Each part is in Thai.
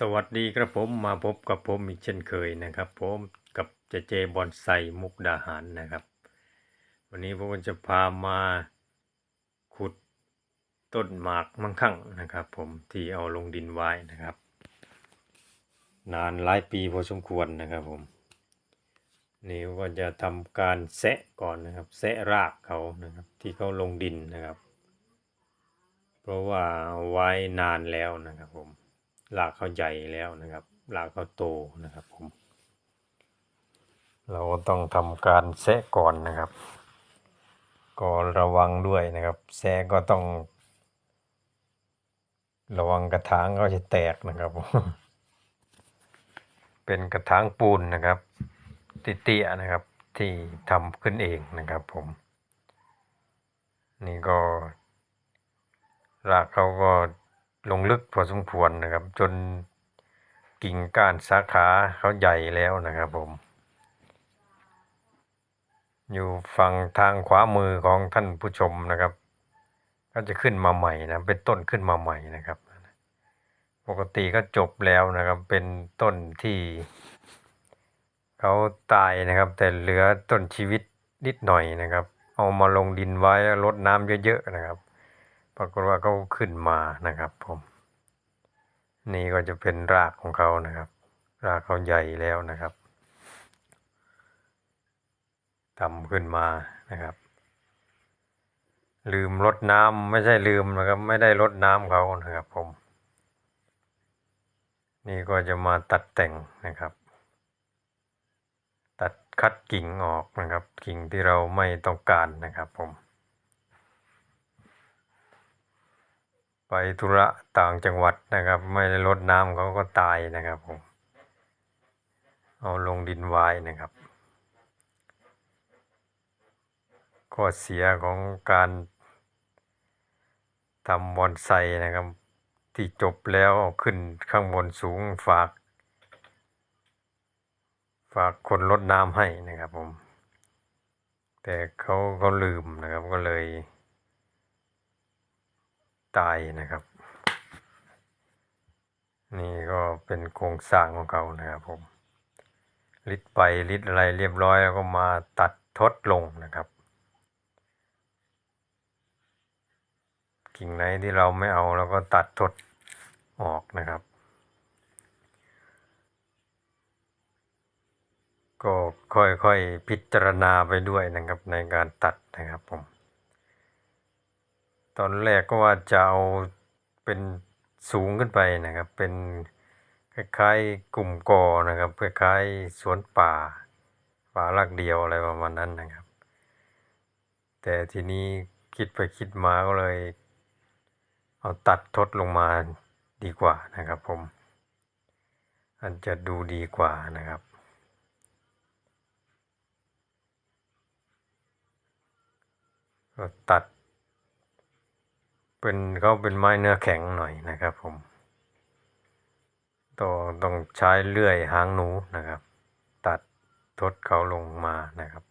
สวัสดีครับผมมาพบกับผมอีกเช่นเคยนะครับผมกับเจเจบอนไซมุกดาหารนะครับ วันนี้ผมจะพามาขุดต้นหมากมังคั่งนะครับ ผมที่เอาลงดินไว้นะครับ นานหลายปีพอสมควรนะครับผมนี่ก็จะทำการแซะก่อนนะครับแซะรากเขานะครับที่เขาลงดินนะครับ เพราะว่าเอาไว้นานแล้วนะครับผม รากเขาใหญ่แล้วนะครับรากเขาโตนะครับผม เราต้องทำการแซะก่อนนะครับ ก็ระวังด้วยนะครับแซะก็ต้อง ระวังกระถางเขาจะแตกนะครับผมเป็นกระถางปูนนะครับเตียนะครับที่ทำขึ้นเองนะครับผม นี่ก็รากเขาก็ ลงลึกพอสมควรนะครับ จนกิ่งก้านสาขาเขาใหญ่แล้วนะครับผม อยู่ฝั่งทางขวามือของท่านผู้ชมนะครับ ก็จะขึ้นมาใหม่นะเป็นต้นขึ้นมาใหม่นะครับ ปกติก็จบแล้วนะครับ เป็นต้นที่เขาตายนะครับ แต่เหลือต้นชีวิตนิดหน่อยนะครับ เอามาลงดินไว้รดน้ำเยอะๆนะครับ ปรากฏว่าเขาขึ้นมานะครับ ผม นี่ก็จะเป็นรากของเขานะครับ รากเขาใหญ่แล้วนะครับทำขึ้นมานะครับ ลืมรดน้ำไม่ใช่ลืมนะครับ ไม่ได้รดน้ำเขานะครับ ผม นี่ก็จะมาตัดแต่งนะครับ ตัดคัดกิ่งออกนะครับ กิ่งที่เราไม่ต้องการนะครับ ผม ไปธุระต่างจังหวัดนะครับ ไม่ได้รดน้ำเขาก็ตายนะครับผมเอาลงดินไว้นะครับข้อเสียของการทำบอนไซนะครับ ที่จบแล้วเอาขึ้นข้างบนสูงฝาก ฝากคนรดน้ำให้นะครับผม แต่เขาเขาลืมนะครับก็เลย ตายนะครับ นี่ก็เป็นโครงสร้างของเขานะครับผมลิดไปลิดอะไรเรียบร้อยแล้วก็มาตัดทดลงนะครับ กิ่งไหนที่เราไม่เอาเราก็ตัดทดออกนะครับ ก็ค่อยๆพิจารณาไปด้วยนะครับในการตัดนะครับผม ตอนแรกก็ว่าจะเอาเป็นสูงขึ้นไปนะครับ เป็นคล้ายๆกลุ่มกอนะครับคล้ายๆสวนป่าป่าลักเดียวอะไรประมาณนั้นนะครับ แต่ทีนี้คิดไปคิดมาก็เลย เอาตัดทดลงมาดีกว่านะครับผม อันจะดูดีกว่านะครับก็ตัด เป็นเขาเป็นไม้เนื้อแข็งหน่อยนะครับผมต้องต้องใช้เลื่อยหางหนูนะครับ ตัดทดเขาลงมานะครับ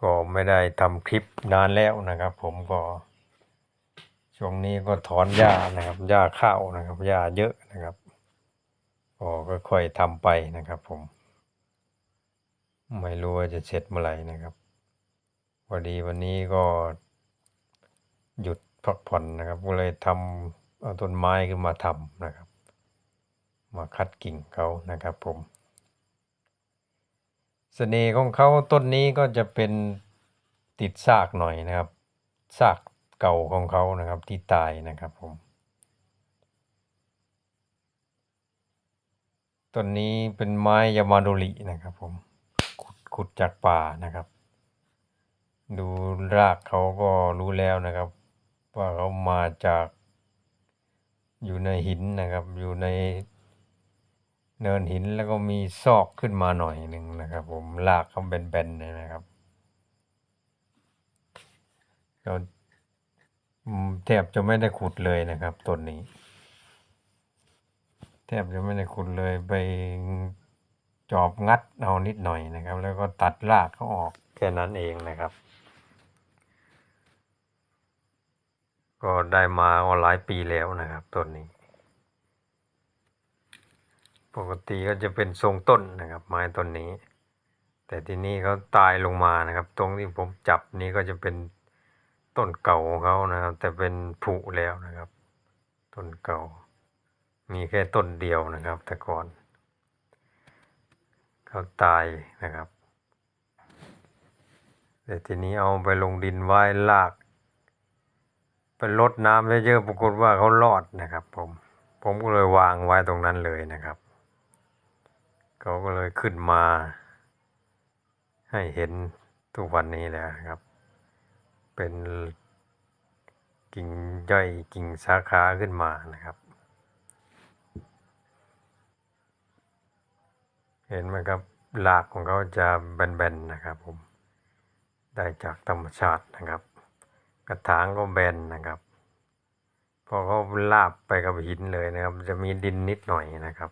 ก็ไม่ได้ทำคลิปนานแล้วนะครับ ผมก็ช่วงนี้ก็ถอนหญ้านะครับหญ้าข้าวนะครับหญ้าเยอะนะครับก็ค่อยๆทำไปนะครับผม ไม่รู้ว่าจะเสร็จเมื่อไหร่นะครับพอดีวันนี้ก็หยุดพักผ่อนนะครับ ก็เลยทำเอาต้นไม้ขึ้นมาทำนะครับ มาคัดกิ่งเขานะครับผมเสน่ห์ของเขาต้นนี้ก็จะเป็นติดซากหน่อยนะครับซากเก่าของเขานะครับที่ตายนะครับผมต้นนี้เป็นไม้ยามาโดรินะครับผม ขุดจากป่านะครับ ดูรากเขาก็รู้แล้วนะครับ ว่าเขามาจาก อยู่ในหินนะครับ อยู่ในเนินหินแล้วก็มีซอกขึ้นมาหน่อยหนึ่งนะครับ ผมรากเขาแบนๆนะครับเราแทบจะไม่ได้ขุดเลยนะครับต้นนี้ แทบจะไม่ได้ขุดเลยไป จอบงัดเอานิดหน่อยนะครับ แล้วก็ตัดรากเขาออกแค่นั้นเองนะครับ ก็ได้มาหลายปีแล้วนะครับต้นนี้ ปกติก็จะเป็นทรงต้นนะครับ ไม้ต้นนี้ แต่ที่นี้เขาตายลงมานะครับ ตรงที่ผมจับนี้ก็จะเป็นต้นเก่าของเขานะครับ แต่เป็นผุแล้วนะครับ ต้นเก่า มีแค่ต้นเดียวนะครับ แต่ก่อน เขาตายนะครับ แต่ทีนี้เอาไปลงดินไว้ลากไปลดน้ำเยอะๆปรากฏว่าเขารอดนะครับ ผม ผมก็เลยวางไว้ตรงนั้นเลยนะครับ เขาก็เลยขึ้นมา ให้เห็นทุกวันนี้แล้วครับ เป็นกิ่งย่อยกิ่งสาขาขึ้นมานะครับ เห็นไหมครับรากของเขาจะแบนๆนะครับผมได้จากธรรมชาตินะครับ กระถางก็แบนนะครับพอเขาลาบไปกับหินเลยนะครับ จะมีดินนิดหน่อยนะครับ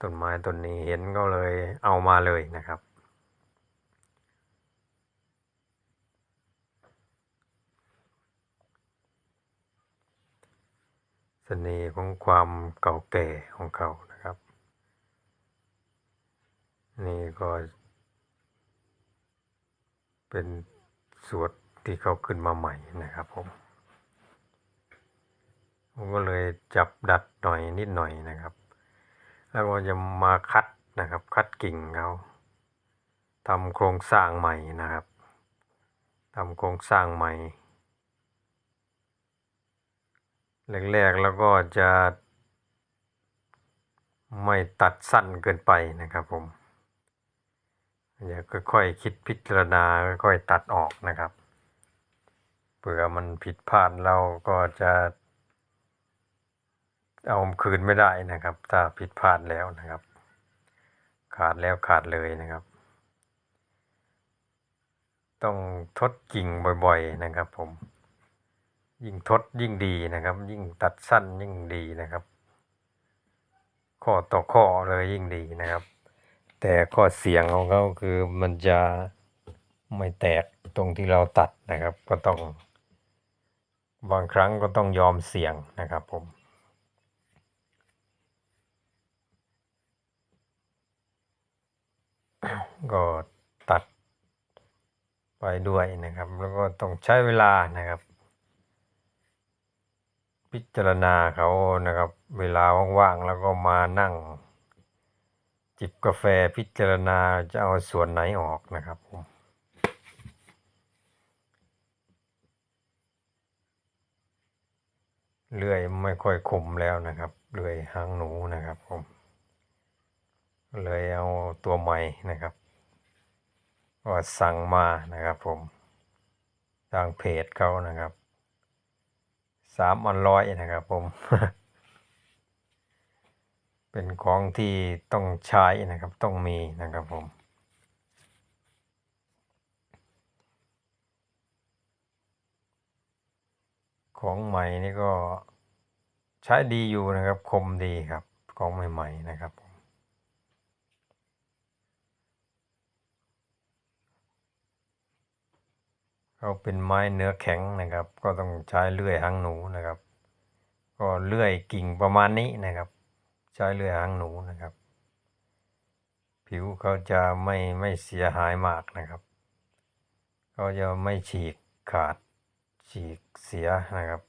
ต้นไม้ต้นนี้เห็นก็เลยเอามาเลยนะครับ เสน่ห์ของความเก่าแก่ของเขา นี่ก็เป็นสวดที่เขาขึ้นมาใหม่นะครับผม ผมก็เลยจับดัดหน่อยนิดหน่อยนะครับ แล้วก็จะมาคัดนะครับ คัดกิ่งเขาทำโครงสร้างใหม่นะครับทำโครงสร้างใหม่แรกๆแล้วก็จะไม่ตัดสั้นเกินไปนะครับผม อย่าค่อยๆคิดพิจารณาค่อยๆตัดออกนะครับเผื่อมันผิดพลาดเราก็จะเอาคืนไม่ได้นะครับ ถ้าผิดพลาดแล้วนะครับ ขาดแล้วขาดเลยนะครับ ต้องทดกิ่งบ่อยๆนะครับ ผม ยิ่งทดยิ่งดีนะครับ ยิ่งตัดสั้นยิ่งดีนะครับ ข้อต่อข้อเลยยิ่งดีนะครับ แต่ข้อเสียงของเขาคือมันจะไม่แตกตรงที่เราตัดนะครับ ก็ต้อง บางครั้งก็ต้องยอมเสี่ยงนะครับผมก็ตัดไปด้วยนะครับ แล้วก็ต้องใช้เวลานะครับ พิจารณาเขานะครับ เวลาว่างๆแล้วก็มานั่ง จิบกาแฟพิจารณาจะเอาส่วนไหนออกนะครับผมเลื่อยไม่ค่อยคมแล้วนะครับเลื่อยหางหนูนะครับผมเลยเอาตัวใหม่นะครับก็สั่งมานะครับผมทางเพจเขานะครับสามอันร้อยนะครับผม เป็นของที่ต้องใช้นะครับต้องมีนะครับผมของใหม่นี่ก็ใช้ดีอยู่นะครับคมดีครับของใหม่ ๆ นะครับผมเขาเป็นไม้เนื้อแข็งนะครับ ก็ต้องใช้เลื่อยหางหนูนะครับ ก็เลื่อยกิ่งประมาณนี้นะครับ ใช้เลื่อยหางหนูนะครับ ผิวเขาจะไม่ไม่เสียหายมากนะครับเขาจะไม่ฉีกขาดฉีกเสียนะครับ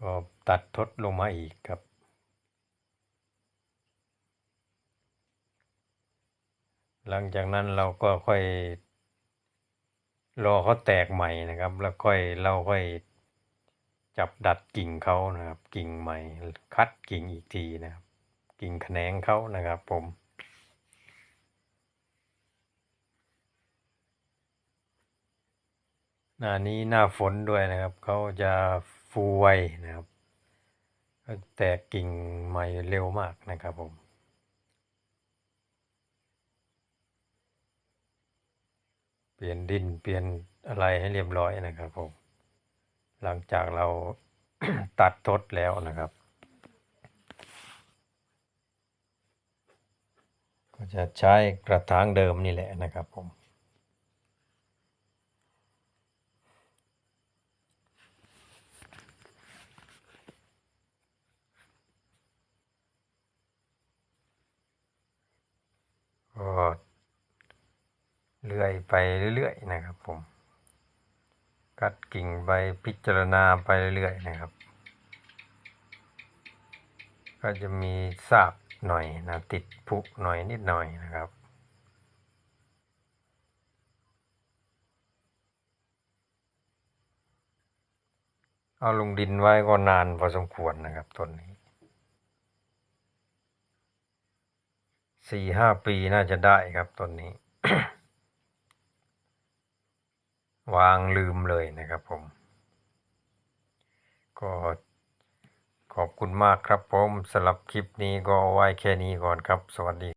ก็ตัดทดลงมาอีกครับ หลังจากนั้นเราก็ค่อย รอเขาแตกใหม่นะครับ แล้วค่อยเราค่อยจับดัดกิ่งเขานะครับ กิ่งใหม่ คัดกิ่งอีกทีนะครับ กิ่งแขนงเขานะครับผมหน้านี้หน้าฝนด้วยนะครับเขาจะฟูไวนะครับก็แตกกิ่งใหม่เร็วมากนะครับผม ปลี่ยนดินเปลี่ยนอะไรให้เรียบร้อยนะครับผมหลังจากเราตัดทดแล้วนะครับ ก็จะใช้กระถางเดิมนี่แหละนะครับผม เลื่อยไปเรื่อยๆนะครับ ผม กัดกิ่งไปพิจารณาไปเรื่อยๆนะครับ ก็จะมีซากหน่อยนะติดผุหน่อยนิดหน่อยนะครับเอาลงดินไว้ก็นานพอสมควรนะครับต้นนี้สี่ห้าปีน่าจะได้ครับต้นนี้ วางลืมเลยนะครับผม ก็ขอบคุณมากครับผมสำหรับคลิปนี้ก็ไว้แค่นี้ก่อนครับ สวัสดี